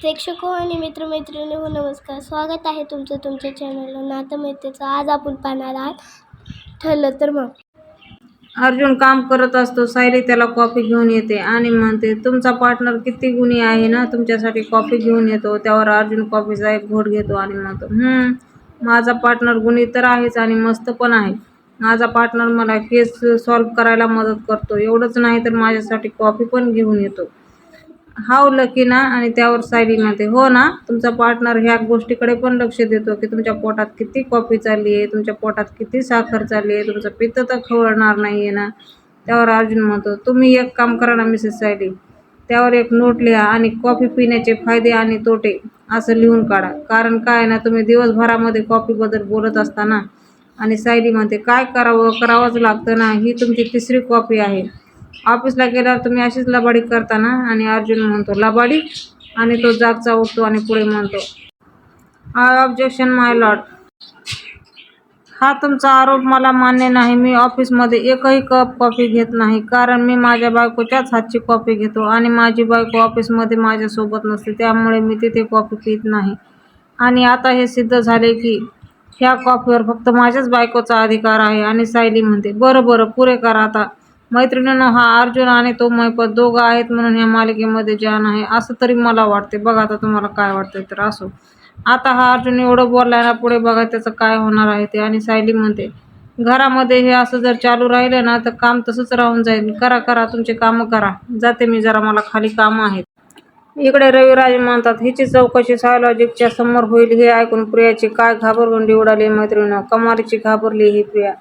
प्रेक्षको आणि मित्रमैत्रिणी हो नमस्कार. स्वागत आहे तुमचं तुमच्या चॅनलला नातमैत्रीचं आज आपण पाहणार आहात ठरलं तर मग. अर्जुन काम करत असतो सायली त्याला कॉफी घेऊन येते आणि म्हणते तुमचा पार्टनर किती गुणी आहे ना तुमच्यासाठी कॉफी घेऊन येतो. त्यावर अर्जुन कॉफीचा एक घोट घेतो आणि म्हणतो हम्म माझा पार्टनर गुणी तर आहेच आणि मस्त पण आहे. माझा पार्टनर मला केस सॉल्व करायला मदत करतो. एवढंच नाही तर माझ्यासाठी कॉफी पण घेऊन येतो. हाव लकी ना आणि त्यावर सायली म्हणते हो ना तुमचा पार्टनर ह्या गोष्टीकडे पण लक्ष देतो की तुमच्या पोटात किती कॉफी चालली आहे तुमच्या पोटात किती साखर चालली आहे तुमचं पित्त तर खवळणार नाही आहे ना. त्यावर अर्जुन म्हणतो तुम्ही एक काम करा ना मिसेस सायली त्यावर एक नोट लिहा आणि कॉफी पिण्याचे फायदे आणि तोटे असं लिहून काढा. कारण काय ना तुम्ही दिवसभरामध्ये कॉफीबद्दल बोलत असताना आणि सायली म्हणते काय करावं? करावंच लागतं ना ही तुमची तिसरी कॉफी आहे. ऑफिसला गेल्यावर तुम्ही अशीच लबाडी करता ना आणि अर्जुन म्हणतो लबाडी. आणि तो जागचा उठतो आणि पुढे म्हणतो आय ऑब्जेक्शन माय लॉट हा तुमचा आरोप मला मान्य नाही. मी ऑफिसमध्ये एकही कप कॉफी घेत नाही. कारण मी माझ्या बायकोच्याच हातची कॉफी घेतो आणि माझी बायको ऑफिसमध्ये माझ्यासोबत नसते. त्यामुळे मी तिथे कॉफी पित नाही. आणि आता हे सिद्ध झाले की ह्या कॉफीवर फक्त माझ्याच बायकोचा अधिकार आहे. आणि सायली म्हणते बरं बरं पुरे करा आता. मैत्रिणीनं हा अर्जुन आणि तो मैपत दोघं आहेत म्हणून ह्या मालिकेमध्ये जान आहे. असं तरी मला वाटते बघा आता तुम्हाला काय वाटतं तर असो. आता हा अर्जुन एवढं बोललाय ना पुढे बघा त्याचं काय होणार आहे ते. आणि सायली म्हणते घरामध्ये हे असं जर चालू राहिलं ना तर काम तसंच राहून जाईल. करा करा तुमचे कामं करा. जाते मी जरा मला खाली कामं आहेत. इकडे रविराज म्हणतात हिची चौकशी सायलॉजिकच्या समोर होईल हे ऐकून प्रियाची काय घाबरगुंडी उडाली मैत्रिणी कमारीची घाबरली ही प्रिया.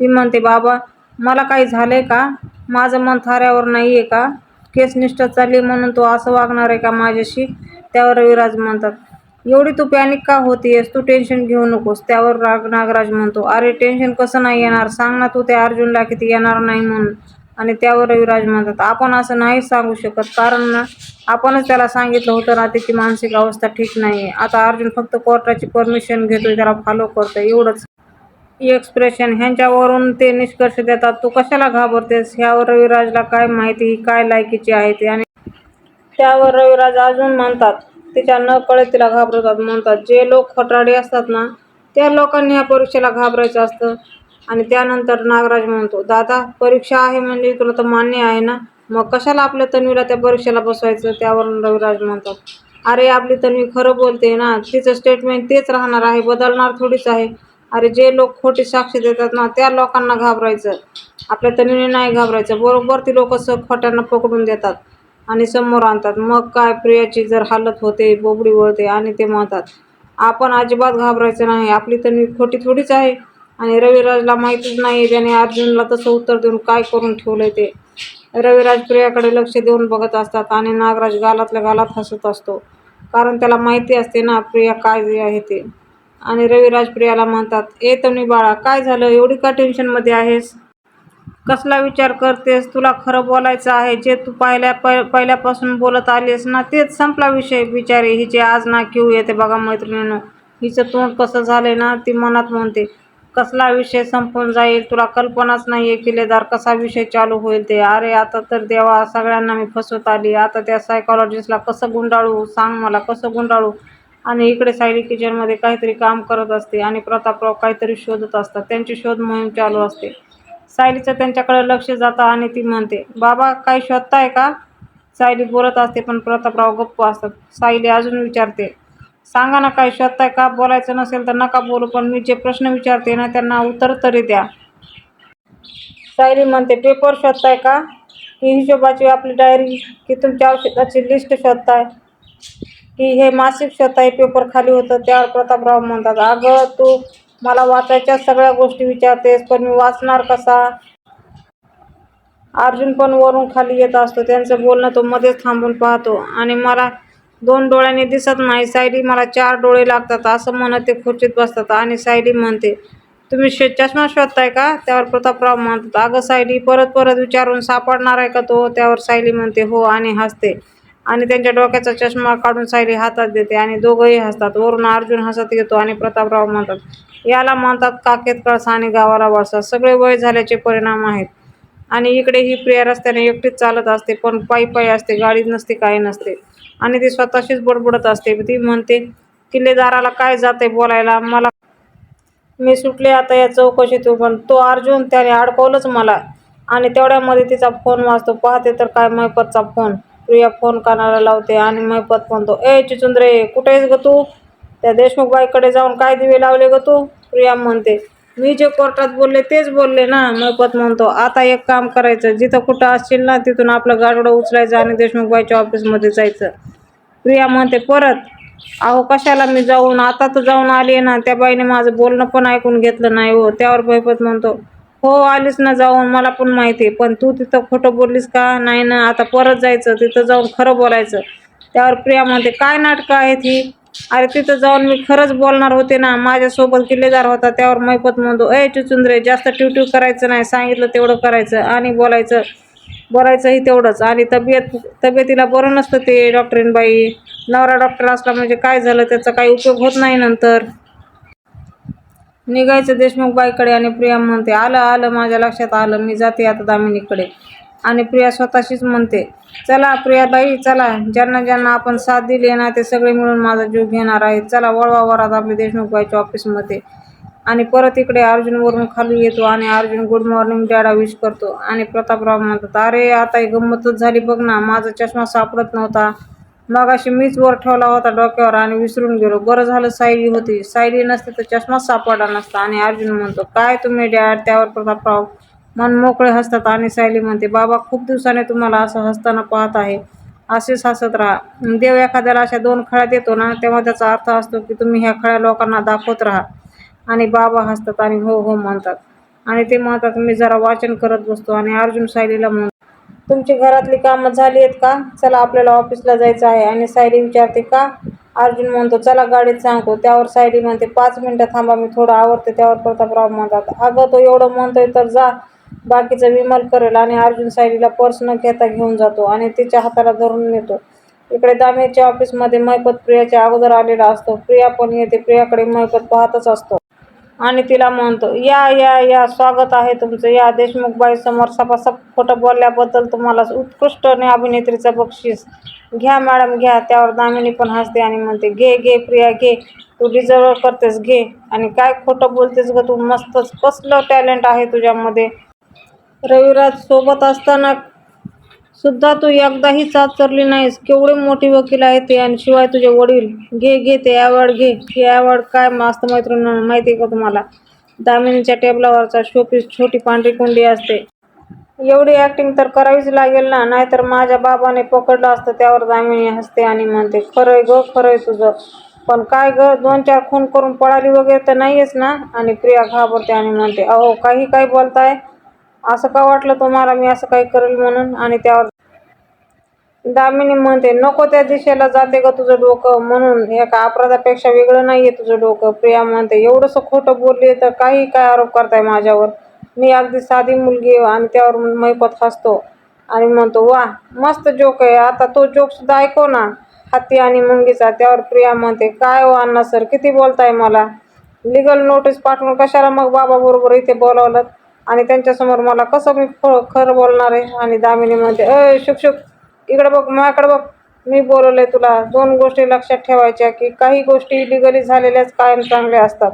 ती म्हणते बाबा मला काही झालं आहे का? माझं मन थाऱ्यावर नाही आहे का? केस निष्ठा चालली म्हणून तो असं वागणार आहे का माझ्याशी? त्यावर रविराज म्हणतात. एवढी तू पॅनिक का होतीयस? तू टेन्शन घेऊ नकोस. त्यावर राग नागराज म्हणतो. अरे टेन्शन कसं नाही येणार? सांग ना तू त्या अर्जुनला किती येणार नाही म्हणून. आणि त्यावर रविराज म्हणतात. आपण असं नाही सांगू शकत. कारण ना आपणच त्याला सांगितलं होतं ना त्याची मानसिक अवस्था ठीक नाही आहे आता अर्जुन फक्त कोर्टाची परमिशन घेतोय. त्याला फॉलो करतोय. एवढंच. एक्सप्रेशन ह्यांच्यावरून ते निष्कर्ष देतात. तू कशाला घाबरतेस? ह्यावर रविराजला काय माहिती? ही काय लायकीची आहे ते? आणि त्यावर रविराज अजून म्हणतात तिच्या न कळत तिला घाबरतात म्हणतात. जे लोक खोटारडे असतात ना त्या लोकांनी ह्या परीक्षेला घाबरायचं असतं. आणि त्यानंतर नागराज म्हणतो दादा परीक्षा आहे म्हणजे तुला तर मान्य आहे ना? मग कशाला आपल्या तन्वीला त्या परीक्षेला बसवायचं? त्यावरून रविराज म्हणतात अरे आपली तन्वी खरं बोलते ना. तिचं स्टेटमेंट तेच राहणार आहे बदलणार थोडीच आहे. अरे जे लोक खोटी साक्षी देतात ना त्या लोकांना घाबरायचं. आपल्या तन्वीने नाही घाबरायचं. बरोबर ती लोक स खोट्यांना पकडून देतात आणि समोर आणतात. मग काय प्रियाची जर हालत होते बोबडी वळते आणि ते म्हणतात आपण अजिबात घाबरायचं नाही. आपली तन्वी खोटी थोडीच आहे आणि रविराजला माहितीच नाही त्याने अर्जुनला तसं उत्तर देऊन काय करून ठेवलं ते. रविराज प्रियाकडे लक्ष देऊन बघत असतात आणि नागराज गालातल्या गालात हसत असतो. कारण त्याला माहिती असते ना प्रिया काय आहे ते. आणि रविराज प्रियाला म्हणतात ए तन्वी बाळा काय झालं? एवढी का टेन्शनमध्ये आहेस? कसला विचार करतेस? तुला खरं बोलायचं आहे जे तू पहिल्या प पहिल्यापासून बोलत आलीस ना तेच संपला विषय. विचारे हिचे आज ना क्यू येते बघा मैत्रिणीनं. हिचं तोंड कसं झालंय ना ती मनात म्हणते कसला विषय संपून जाईल? तुला कल्पनाच नाही आहे किल्लेदार कसा विषय चालू होईल ते. अरे आता तर देवा सगळ्यांना मी फसवत आली. आता त्या सायकॉलॉजिस्टला कसं गुंडाळू? सांग मला कसं गुंडाळू? आणि इकडे सायली किचनमध्ये काहीतरी काम करत असते आणि प्रतापराव काहीतरी शोधत असतात. त्यांची शोध मोहीम चालू असते. सायलीचं त्यांच्याकडे लक्ष जातं आणि ती म्हणते बाबा काही शोधताय का? सायली बोलत असते पण प्रतापराव गप्प असतात. सायली अजून विचारते सांगा ना काही शोधताय का? बोलायचं नसेल तर नका बोलू पण मी जे प्रश्न विचारते ना त्यांना उत्तर तरी द्या. सायली म्हणते पेपर शोधताय का? की हिशोबाची आपली डायरी की तुमच्या औषधाची लिस्ट शोधताय. की हे मासिक स्वतः पेपर खाली होतं त्यावर प्रतापराव म्हणतात अगं तू मला वाचायच्या सगळ्या गोष्टी विचारतेस पण मी वाचणार कसा? अर्जुन पण वरून खाली येत असतो. त्यांचं बोलणं तो मध्येच थांबून पाहतो. आणि मला दोन डोळ्यांनी दिसत नाही सायली मला चार डोळे लागतात असं म्हणत ते खुर्चीत बसतात. आणि सायली म्हणते तुम्ही शे चष्मा शोधताय का? त्यावर प्रतापराव म्हणतात अगं सायली परत परत विचारून सापडणार आहे का तो? त्यावर सायली म्हणते हो आणि हसते. आणि त्यांच्या डोक्याचा चष्मा काढून सायली हातात देते आणि दोघंही हसतात. वरून अर्जुन हसत येतो आणि प्रतापराव म्हणतात याला म्हणतात काकेत कळसा आणि गावाला वळसा सगळे वय झाल्याचे परिणाम आहेत. आणि इकडे ही प्रिया रस्त्याने एकटीच चालत असते पण पायी पायी असते गाडी नसते काही नसते. आणि ती स्वतःशीच बडबडत असते. ती म्हणते किल्लेदाराला काय जाते बोलायला? मला मी सुटले आता या चौकशीतून पण तो अर्जुन त्याने अडकवलंच मला. आणि तेवढ्यामध्ये तिचा फोन वाचतो पाहते तर काय मैपतचा फोन. प्रिया फोन कानाला लावते आणि मैपत म्हणतो ए चिचुंद्रे कुठे आहेस ग तू? त्या देशमुख बाईकडे जाऊन काय दिवे लावले ग तू? प्रिया म्हणते मी जे कोर्टात बोलले तेच बोलले ना. मैपत म्हणतो आता एक काम करायचं जिथं कुठं असशील ना तिथून आपलं गाडोडं उचलायचं आणि देशमुख बाईच्या ऑफिसमध्ये जायचं. प्रिया म्हणते परत? अहो कशाला मी जाऊन? आता तर जाऊन आली ना त्या बाईने माझं बोलणं पण ऐकून घेतलं नाही हो. त्यावर भयपत म्हणतो हो आलीस ना जाऊन मला पण माहिती आहे. पण तू तिथं खोटं बोललीस का? नाही ना आता परत जायचं तिथं जाऊन खरं बोलायचं. त्यावर प्रिया म्हणते काय नाटकं आहेत ही? अरे तिथं जाऊन मी खरंच बोलणार होते ना. माझ्यासोबत किल्लेदार होता त्यावर मैपत म्हणतो ए चुचुंद्रे जास्त ट्यूट्यू करायचं नाही. सांगितलं तेवढं करायचं आणि बोलायचं. बोलायचंही तेवढंच. आणि तब्येत तब्येतीला बरं नसतं ते डॉक्टरीनबाई नवरा डॉक्टर असला म्हणजे काय झालं? त्याचा काही उपयोग होत नाही नंतर. निघायचं देशमुख बाईकडे आणि प्रिया म्हणते आलं आलं माझ्या लक्षात आलं मी जाते आता दामिनीकडे. आणि प्रिया स्वतःशीच म्हणते चला प्रियाबाई चला ज्यांना ज्यांना आपण साथ दिली ना ते सगळे मिळून माझा जीव घेणार आहेत. चला वळवा वरात आपले देशमुख बाईच्या ऑफिसमध्ये. आणि परत इकडे अर्जुनवरून खाली येतो आणि अर्जुन गुड मॉर्निंग डॅडा विश करतो. आणि प्रतापराव म्हणतात अरे आता ही गंमतच झाली बघ ना माझा चष्मा सापडत नव्हता. मगाशी मीच वर ठेवला होता डोक्यावर आणि विसरून गेलो. बरं झालं सायली होती. सायली नसते तर चष्माच सापडला नसता. आणि अर्जुन म्हणतो काय तुम्ही डॅड त्यावर प्रतापराव मन मोकळे हसतात. आणि सायली म्हणते बाबा खूप दिवसाने तुम्हाला असं हसताना पाहत आहे. असेच हसत राहा. देव एखाद्याला अशा दोन खळ्या देतो ना तेव्हा त्याचा अर्थ असतो की तुम्ही ह्या खळ्या लोकांना दाखवत राहा. आणि बाबा हसतात आणि हो हो म्हणतात. आणि ते म्हणतात मी जरा वाचन करत बसतो. आणि अर्जुन सायलीला म्हणतो तुमची घरातली कामं झाली आहेत का? चला आपल्याला ऑफिसला जायचं आहे आणि सायली विचारते का? अर्जुन म्हणतो चला गाडीत सांगतो. त्यावर सायली म्हणते पाच मिनटं थांबा मी थोडं आवडते त्यावर प्रतापराव म्हणतात अगं तो एवढं म्हणतोय तर जा. बाकीचं विमल करेल आणि अर्जुन सायलीला पर्स न घेता घेऊन जातो आणि तिच्या हाताला धरून नेतो. इकडे दामेच्या ऑफिसमध्ये मैपत प्रियाच्या अगोदर आलेला असतो. प्रिया पण येते. प्रियाकडे मैपत पाहतच असतो. आणि तिला म्हणतो या या या स्वागत आहे तुमचं. या देशमुखबाई समोर सपासप खोटं बोलल्याबद्दल तुम्हाला उत्कृष्ट आणि अभिनेत्रीचं बक्षीस. घ्या मॅडम घ्या. त्यावर दामिनी पण हसते आणि म्हणते घे घे प्रिया घे. तू डिझर्व करतेस घे. आणि काय खोटं बोलतेस ग तू? मस्तच कसलं टॅलेंट आहे तुझ्यामध्ये. रविराज सोबत असताना सुद्धा तू एकदाही साथ चरली नाहीस. केवढे मोठी वकील आहे ते आणि शिवाय तुझे वडील. घे घे ते अवॉर्ड घे. हे अवॉर्ड काय मस्त मैत्रीण माहिती आहे का तुम्हाला? दामिनीच्या टेबलावरचा शोपीस छोटी पांढरी कुंडी असते. एवढी ॲक्टिंग तर करावीच लागेल ना. नाहीतर माझ्या बाबाने पकडलं असतं त्यावर दामिनी हसते आणि म्हणते खरंय ग खरंय तुझं. पण काय ग दोन चार खून करून पळाली वगैरे तर नाहीयेच ना? आणि प्रिया घाबरते आणि म्हणते अहो काही काय बोलताय. असं का वाटलं तुम्हाला? मी असं काही करेल म्हणून आणि त्यावर दामिनी म्हणते नको त्या दिशेला जाते का तुझं डोकं. म्हणून एका अपराधापेक्षा वेगळं नाही आहे तुझं डोकं. प्रिया म्हणते एवढंसं खोटं बोलले तर काही काय आरोप करताय माझ्यावर? मी अगदी साधी मुलगी आहे आणि त्यावर मैपत हसतो. आणि म्हणतो वा मस्त जोक आहे. आता तो जोक सुद्धा ना. हत्ती आणि मुंगीचा. त्यावर प्रिया म्हणते काय हो अण्णा सर किती बोलताय मला? लिगल नोटीस पाठवून कशाला मग बाबा बरोबर इथे बोलावलं? आणि त्यांच्यासमोर मला कसं मी ख खरं बोलणार आहे? आणि दामिनी म्हणते अय शुक शुक इकडे बघ माझ्याकडे बघ. मी बोलवलंय तुला. दोन गोष्टी लक्षात ठेवायच्या की काही गोष्टी इलिगली झालेल्याच कायम चांगल्या असतात.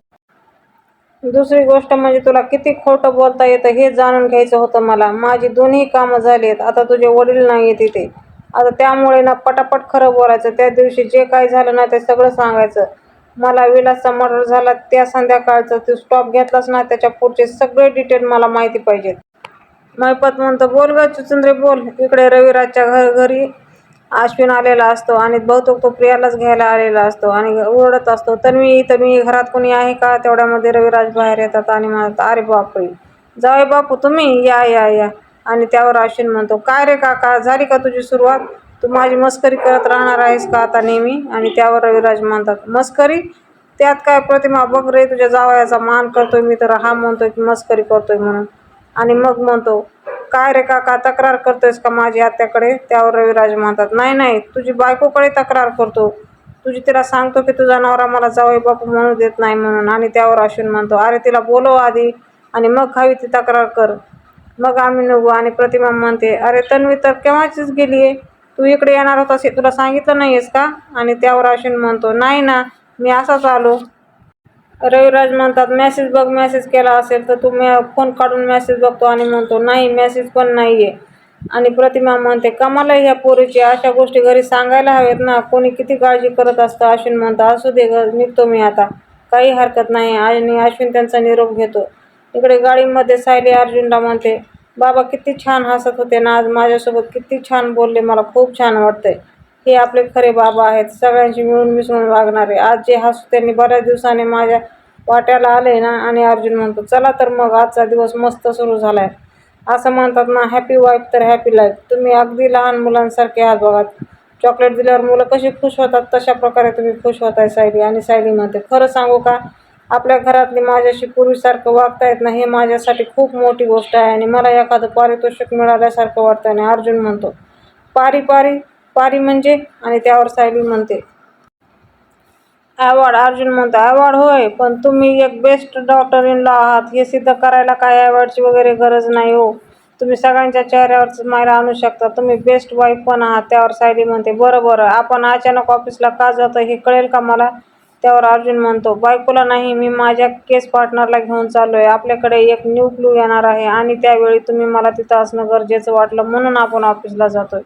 दुसरी गोष्ट म्हणजे तुला किती खोटं बोलता येतं हे जाणून घ्यायचं होतं मला. माझी दोन्ही कामं झाली आहेत. आता तुझे वडील नाही आहेत तिथे आता त्यामुळे ना पटापट खरं बोलायचं. त्या दिवशी जे काय झालं ना ते सगळं सांगायचं. मला विलास मर्डर झाला त्या संध्याकाळचा तू स्टॉप घेतलास ना त्याच्या पुढचे सगळे डिटेल मला माहिती पाहिजेत. मैपत म्हणतो बोल ग चुचंद्रे बोल. इकडे रविराजच्या घर घरी अश्विन आलेला असतो आणि बहुतेक तो प्रियालाच घ्यायला आलेला असतो आणि ओरडत असतो तर मी इथं मी घरात कोणी आहे का? तेवढ्यामध्ये रविराज बाहेर येतात आणि म्हणतात अरे बापरे. जावे बापू तुम्ही या या या. आणि त्यावर अश्विन म्हणतो काय रे काका झाली का तुझी सुरुवात? तू माझी मस्करी करत राहणार आहेस का आता नेहमी? आणि त्यावर रविराज म्हणतात मस्करी? त्यात काय प्रतिमा बघ रे तुझ्या जावयाचा मान करतोय मी तर हा म्हणतोय की मस्करी करतोय म्हणून. आणि मग म्हणतो काय रे काका तक्रार करतोयस का माझी आत्याकडे? त्यावर रविराज म्हणतात नाही नाही तुझी बायकोकडे तक्रार करतो. तुझी तिला सांगतो की तुझा नवरा मला जावई बापू म्हणू देत नाही म्हणून. आणि त्यावर अश्विन म्हणतो अरे तिला बोलव आधी आणि मग हवी ती तक्रार कर. मग आम्ही निघू. आणि प्रतिमा म्हणते अरे तन्वी तर केव्हाचीच गेली आहे तू इकडे येणार होतास हे तुला सांगितलं नाहीयेस का? आणि त्यावर अश्विन म्हणतो नाही ना मी असाच आलो. रविराज म्हणतात मेसेज बघ मेसेज केला असेल तर तू मॅ फोन काढून मेसेज बघतो. आणि म्हणतो नाही मेसेज पण नाही आहे आणि प्रतिमा म्हणते कमाला ह्या पोरीची अशा गोष्टी घरी सांगायला हवेत ना कोणी किती काळजी करत असतं? अश्विन म्हणतं असू दे ग निघतो मी आता काही हरकत नाही. आणि अश्विन त्यांचा निरोप घेतो. इकडे गाडीमध्ये सायली अर्जुनला म्हणते बाबा किती छान हसत होते ना आज माझ्यासोबत किती छान बोलले मला खूप छान वाटतंय. हे आपले खरे बाबा आहेत सगळ्यांशी मिळून मिसळून वागणारे आज जे हसू त्यांनी बऱ्याच दिवसाने माझ्या वाट्याला आले ना आणि अर्जुन म्हणतो चला तर मग आजचा दिवस मस्त सुरू झालाय. असं म्हणतात ना हॅपी वाईफ तर हॅपी लाईफ तुम्ही अगदी लहान मुलांसारखे आहात बघा. चॉकलेट दिल्यावर मुलं कशी खुश होतात तशा प्रकारे तुम्ही खुश होताय सायली. आणि सायली म्हणते खरं सांगू का? आपल्या घरातली माझ्याशी पूर्वीसारखं वागता येत नाही हे माझ्यासाठी खूप मोठी गोष्ट आहे आणि मला एखादं पारितोषिक मिळाल्यासारखं वाटतं आणि अर्जुन म्हणतो पारी पारी पारी म्हणजे? आणि त्यावर सायली म्हणते अवॉर्ड अर्जुन म्हणतो अवॉर्ड होय पण तुम्ही एक बेस्ट डॉक्टर इन लॉ आहात हे सिद्ध करायला काय अवॉर्डची वगैरे गरज नाही हो. तुम्ही सगळ्यांच्या चेहऱ्यावर स्माईल आणू शकता तुम्ही बेस्ट वाईफ पण आहात त्यावर सायली म्हणते बरं बरं आपण अचानक ऑफिसला का जातो हे कळेल का मला? त्यावर अर्जुन म्हणतो बायकोला नाही मी माझ्या केस पार्टनरला घेऊन चाललो आहे आपल्याकडे एक न्यू क्लू येणार आहे आणि त्यावेळी तुम्ही मला तिथं असणं गरजेचं वाटलं म्हणून आपण ऑफिसला जातोय.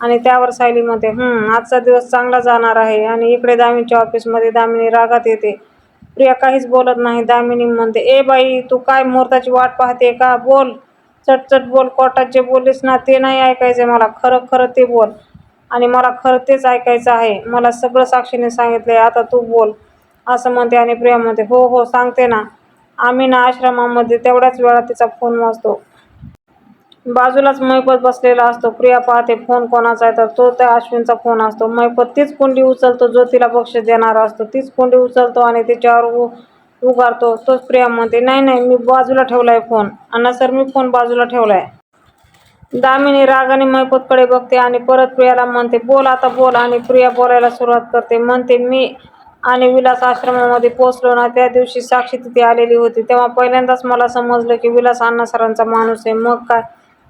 आणि त्यावर सायली म्हणते आजचा दिवस चांगला जाणार आहे आणि इकडे दामिनीच्या ऑफिसमध्ये दामिनी रागात येते. प्रिया काहीच बोलत नाही. दामिनी म्हणते ए बाई तू काय मुहूर्ताची वाट पाहते का? बोल. चटचट बोल. कोर्टात जे बोललीस ना ते नाही ऐकायचं मला. खरं खरं ते बोल. आणि मला खरं तेच ऐकायचं आहे. मला सगळं साक्षीने सांगितलं आहे आता तू बोल. असं म्हणते आणि प्रिया म्हणते हो हो सांगते ना. आम्ही ना आश्रमामध्ये तेवढ्याच वेळा तिचा फोन वाजतो. बाजूलाच मैपत बसलेला असतो. प्रिया पाहते फोन कोणाचा आहे तर तो त्या अश्विनचा फोन असतो. मैपत तीच कुंडी उचलतो जो तिला बक्षीस देणारा असतो. तीच कुंडी उचलतो आणि तिच्यावर उ उगारतो. तोच प्रिया म्हणते नाही नाही मी बाजूला ठेवला आहे फोन. अण्णा सर मी फोन बाजूला ठेवला आहे दामिनी रागाने मैपतकडे बघते आणि परत प्रियाला म्हणते बोल आता बोल. आणि प्रिया बोलायला सुरुवात करते. म्हणते मी आणि विलास आश्रमामध्ये पोचलो ना त्या दिवशी साक्षी तिथे आलेली होती. तेव्हा पहिल्यांदाच मला समजलं की विलास अण्णासरांचा माणूस आहे. मग काय?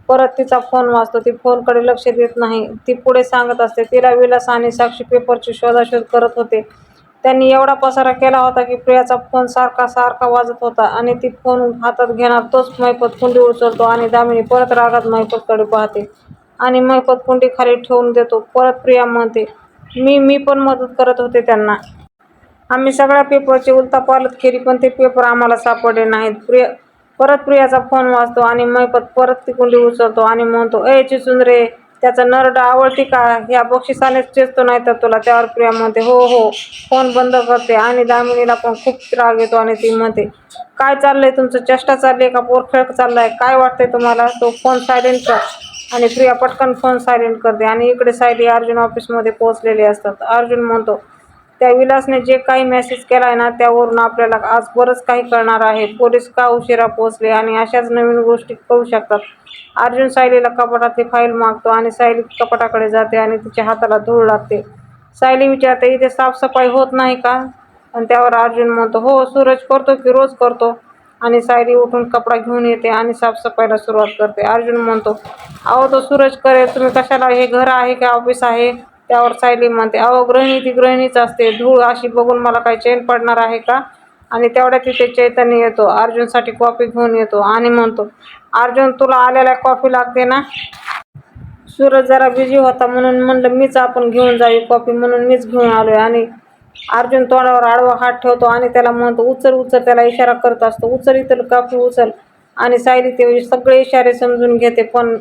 परत तिचा फोन वाचतो ती फोनकडे लक्ष देत नाही. ती पुढे सांगत असते. तिला विलास आणि साक्षी पेपरची शोधाशोध करत होते. त्यांनी एवढा पसारा केला होता की प्रियाचा फोन सारखा सारखा वाजत होता आणि ती फोन हातात घेणार तोच मैपत कुंडी उचलतो आणि दामिनी परत रागात मैपतकडे पाहते. आणि मैपत कुंडी खाली ठेवून देतो. परत प्रिया म्हणते मी मी पण मदत करत होते त्यांना. आम्ही सगळ्या पेपरची उलतापालत केली पण ते पेपर आम्हाला सापडले नाहीत. प्रिया परत प्रियाचा फोन वाजतो आणि मैपत परत ती कुंडी उचलतो आणि म्हणतो ए चिचून रे त्याचा नरड आवडती का? ह्या बक्षिसानेच चेचतो नाही तर तुला त्यावर प्रिया म्हणते. हो हो. फोन बंद करते आणि दामिनीला पण खूप राग येतो आणि ती म्हणते काय चाललंय तुमचं? चेष्टा चालली आहे का? पोरखेळ चाललाय. काय वाटतंय तुम्हाला? तो फोन सायलेंट कर आणि प्रिया पटकन फोन सायलेंट करते आणि इकडे सायली अर्जुन ऑफिसमध्ये पोहोचलेले असतात. अर्जुन म्हणतो त्या विलासने जे काही मेसेज केला आहे ना त्यावरून आपल्याला आज बरंच काही कळणार आहे. पोलीस का उशिरा पोहोचले? आणि अशाच नवीन गोष्टी कळू शकतात. अर्जुन सायलीला कपाटातली फाईल मागतो आणि सायली कपाटाकडे जाते आणि तिच्या हाताला धूळ लागते. सायली विचारते इथे साफसफाई होत नाही का? आणि त्यावर अर्जुन म्हणतो हो सूरज करतो की रोज करतो. आणि सायली उठून कपडा घेऊन येते आणि साफसफाईला सुरुवात करते. अर्जुन म्हणतो अहो तो सूरज करेल तुम्ही कशाला हे घर आहे का ऑफिस आहे? त्यावर सायली म्हणते अहो गृहिणी ती गृहिणीच असते. धूळ अशी बघून मला काही चैन पडणार आहे का? आणि तेवढ्या तिथे चैतन्य येतो. अर्जुनसाठी कॉफी घेऊन येतो आणि म्हणतो अर्जुन तुला आलेला कॉफी लागते ना? सूरज जरा बिझी होता म्हणून म्हणलं मीच आपण घेऊन जावी कॉफी म्हणून मीच घेऊन आलोय. आणि अर्जुन तोंडावर आडवा हात ठेवतो आणि त्याला म्हणतो उचल उचल. त्याला इशारा करत असतो उचल इथं कॉफी उचल. आणि सायली ते सगळे इशारे समजून घेते पण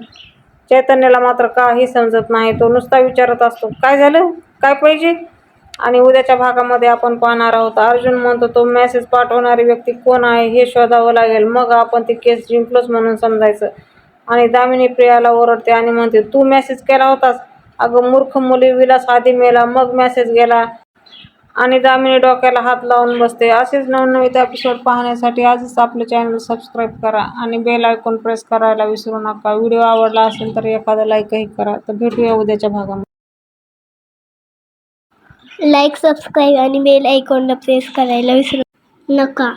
चैतन्याला मात्र काही समजत नाही. तो नुसता विचारत असतो काय झालं? काय पाहिजे? आणि उद्याच्या भागामध्ये आपण पाहणार आहोत. अर्जुन म्हणतो तो मेसेज पाठवणारी व्यक्ती कोण आहे हे शोधावं लागेल. मग आपण ती केस जिंकलोच म्हणून समजायचं. आणि दामिनी प्रियाला ओरडते आणि म्हणते तू मेसेज केला होतास? अगं मूर्ख मुली विलास आधी मेला मग मेसेज गेला. आणि दामिनी डोक्याला हात लावून बसते. असेच नवनवीन एपिसोड पाहण्यासाठी आजच आपलं चॅनल सबस्क्राईब करा आणि बेल आयकॉन प्रेस करायला विसरू नका. व्हिडिओ आवडला असेल तर एखादा लाईकही करा. तर भेटूया उद्याच्या भागामध्ये. लाईक सबस्क्राईब आणि बेल आयकॉनला प्रेस करायला विसरू नका.